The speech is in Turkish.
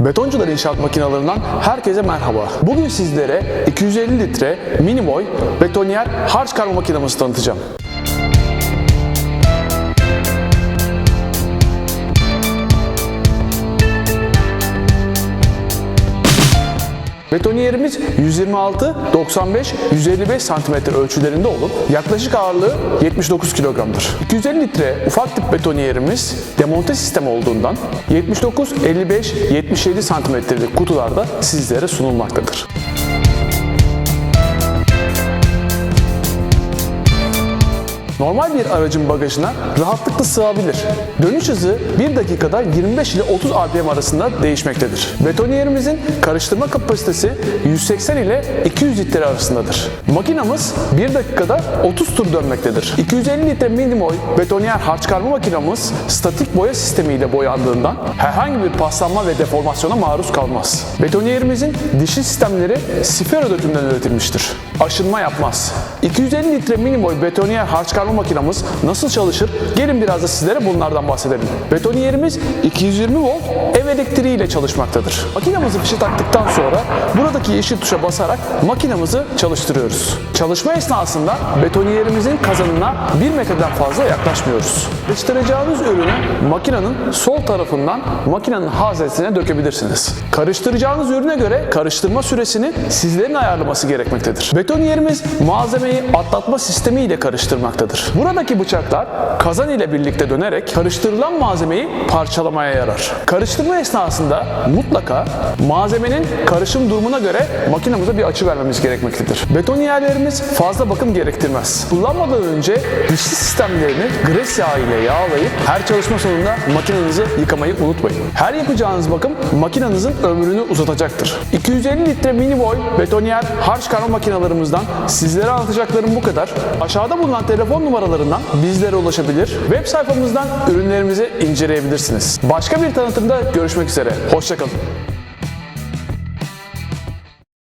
Betoncular inşaat makinalarından herkese merhaba. Bugün sizlere 250 litre mini boy betoniyer harç karma makinamızı tanıtacağım. Betoniyerimiz 126, 95, 155 santimetre ölçülerinde olup yaklaşık ağırlığı 79 kilogramdır. 250 litre ufak tip betoniyerimiz demonte sistem olduğundan 79, 55, 77 santimetrelik kutularda sizlere sunulmaktadır. Normal bir aracın bagajına rahatlıkla sığabilir. Dönüş hızı 1 dakikada 25 ile 30 RPM arasında değişmektedir. Betoniyerimizin karıştırma kapasitesi 180 ile 200 litre arasındadır. Makinamız 1 dakikada 30 tur dönmektedir. 250 litre mini boy betoniyer harç karma makinamız statik boya sistemiyle boyandığından herhangi bir paslanma ve deformasyona maruz kalmaz. Betoniyerimizin dişi sistemleri sifero dökümden üretilmiştir. Aşınma yapmaz. 250 litre mini boy betoniyer harç karma makinamız nasıl çalışır? Gelin biraz da sizlere bunlardan bahsedelim. Betoniyerimiz 220 volt ev elektriği ile çalışmaktadır. Makinamızı fişe taktıktan sonra buradaki yeşil tuşa basarak makinamızı çalıştırıyoruz. Çalışma esnasında betoniyerimizin kazanına 1 metreden fazla yaklaşmıyoruz. Karıştıracağınız ürünü makinenin sol tarafından makinenin haznesine dökebilirsiniz. Karıştıracağınız ürüne göre karıştırma süresini sizlerin ayarlaması gerekmektedir. Betoniyerimiz malzemeyi atlatma sistemi ile karıştırmaktadır. Buradaki bıçaklar kazan ile birlikte dönerek karıştırılan malzemeyi parçalamaya yarar. Karıştırma esnasında mutlaka malzemenin karışım durumuna göre makinamıza bir açı vermemiz gerekmektedir. Betoniyerlerimiz fazla bakım gerektirmez. Kullanmadan önce dişli sistemlerini gres yağı ile yağlayıp her çalışma sonunda makinenizi yıkamayı unutmayın. Her yapacağınız bakım makinenizin ömrünü uzatacaktır. 250 litre mini boy betoniyer harç karma makinalarımızdan sizlere anlatacaklarım bu kadar. Aşağıda bulunan telefon numaralarından bizlere ulaşabilir, web sayfamızdan ürünlerimizi inceleyebilirsiniz. Başka bir tanıtımda görüşmek üzere. Hoşçakalın.